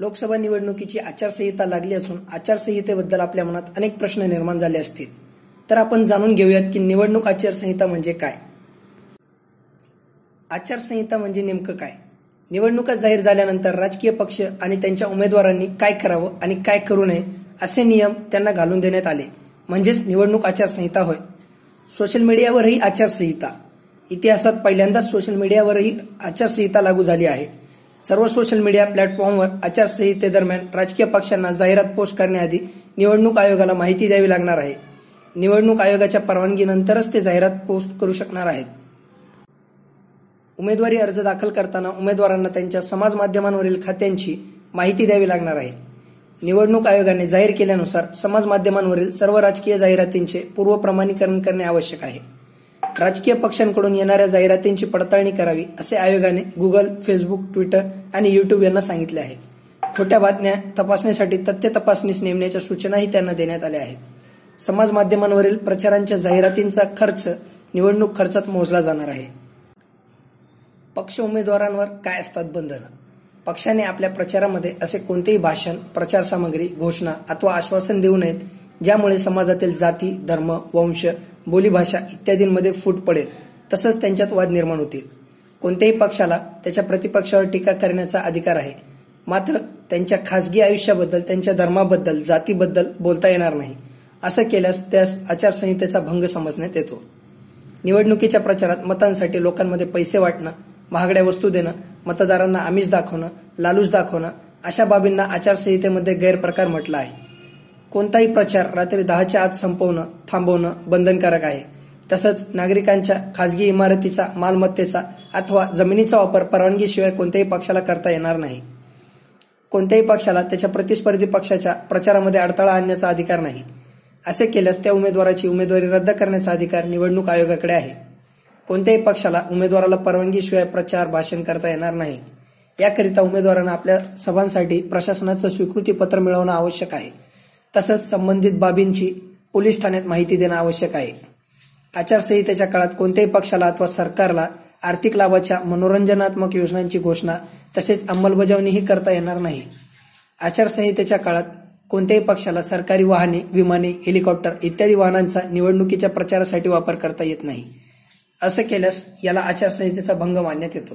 लोकसभा निवडणुकीची आचारसंहिता लागली असून आचारसंहितेबद्दल आपल्या मनात अनेक प्रश्न निर्माण झाले असतील. तर आपण जाणून घेऊयात की निवडणूक आचारसंहिता म्हणजे काय? आचारसंहिता म्हणजे नेमकं काय? निवडणुका जाहीर झाल्यानंतर राजकीय पक्ष आणि त्यांच्या उमेदवारांनी काय करावं आणि काय करू नये असे नियम त्यांना घालून देण्यात आले. म्हणजेच निवडणूक आचारसंहिता होय. सोशल मीडियावरही आचारसंहिता. इतिहासात पहिल्यांदाच सोशल मीडियावरही आचारसंहिता लागू झाली आहे. सर्व सोशल मीडिया प्लॅटफॉर्मवर आचारसंहितेदरम्यान राजकीय पक्षांना जाहिरात पोस्ट करण्याआधी निवडणूक आयोगाला माहिती द्यावी लागणार आहे. निवडणूक आयोगाच्या परवानगीनंतरच ते जाहिरात पोस्ट करू शकणार आहेत. उमेदवारी अर्ज दाखल करताना उमेदवारांना त्यांच्या समाज माध्यमांवरील खात्यांची माहिती द्यावी लागणार आहे. निवडणूक आयोगाने जाहीर केल्यानुसार समाज माध्यमांवरील सर्व राजकीय जाहिरातींचे पूर्वप्रमाणीकरण करणे आवश्यक आहे. राजकीय पक्षांकडून येणाऱ्या जाहिरातींची पडताळणी करावी असे आयोगाने गुगल फेसबुक ट्विटर आणि युट्यूब यांना सांगितले आहे. खोट्या बातम्या तपासण्यासाठी तथ्य तपासणीस नेमण्याच्या सूचनाही त्यांना देण्यात आल्या आहेत. समाज माध्यमांवरील प्रचारांच्या जाहिरातींचा खर्च निवडणूक खर्चात मोजला जाणार आहे. पक्ष उमेदवारांवर काय असतात बंधनं? पक्षाने आपल्या प्रचारामध्ये असे कोणतेही भाषण प्रचार सामग्री घोषणा अथवा आश्वासन देऊ नयेत ज्यामुळे समाजातील जाती धर्म वंश बोलीभाषा इत्यादींमध्ये फूट पडेल तसंच त्यांच्यात वाद निर्माण होतील. कोणत्याही पक्षाला त्याच्या प्रतिपक्षावर टीका करण्याचा अधिकार आहे. मात्र त्यांच्या खासगी आयुष्याबद्दल त्यांच्या धर्माबद्दल जातीबद्दल बोलता येणार नाही असं केल्यास त्यास आचारसंहितेचा भंग समजण्यात येतो. निवडणुकीच्या प्रचारात मतांसाठी लोकांमध्ये पैसे वाटणं महागड्या वस्तू देणं मतदारांना आमिष दाखवणं लालूच दाखवणं अशा बाबींना आचारसंहितेमध्ये गैरप्रकार म्हटला आहे. कोणताही प्रचार रात्री दहाच्या आत संपवणं थांबवणं बंधनकारक आहे. तसंच नागरिकांच्या खासगी इमारतीचा मालमत्तेचा अथवा जमिनीचा वापर परवानगीशिवाय कोणत्याही पक्षाला करता येणार नाही. कोणत्याही पक्षाला त्याच्या प्रतिस्पर्धी पक्षाच्या प्रचारामध्ये अडथळा आणण्याचा अधिकार नाही. असे केल्यास त्या उमेदवाराची उमेदवारी रद्द करण्याचा अधिकार निवडणूक आयोगाकडे आहे. कोणत्याही पक्षाला उमेदवाराला परवानगीशिवाय प्रचार भाषण करता येणार नाही. याकरिता उमेदवारांना आपल्या सभांसाठी प्रशासनाचं स्वीकृती पत्र मिळवणं आवश्यक आहे. तसंच संबंधित बाबींची पोलीस ठाण्यात माहिती देणं आवश्यक आहे. आचारसंहितेच्या काळात कोणत्याही पक्षाला अथवा सरकारला आर्थिक लाभाच्या मनोरंजनात्मक योजनांची घोषणा तसेच अंमलबजावणीही करता येणार नाही. आचारसंहितेच्या काळात कोणत्याही पक्षाला सरकारी वाहने विमाने हेलिकॉप्टर इत्यादी वाहनांचा निवडणुकीच्या प्रचारासाठी वापर करता येत नाही. असं केल्यास याला आचारसंहितेचा भंग मानण्यात येतो.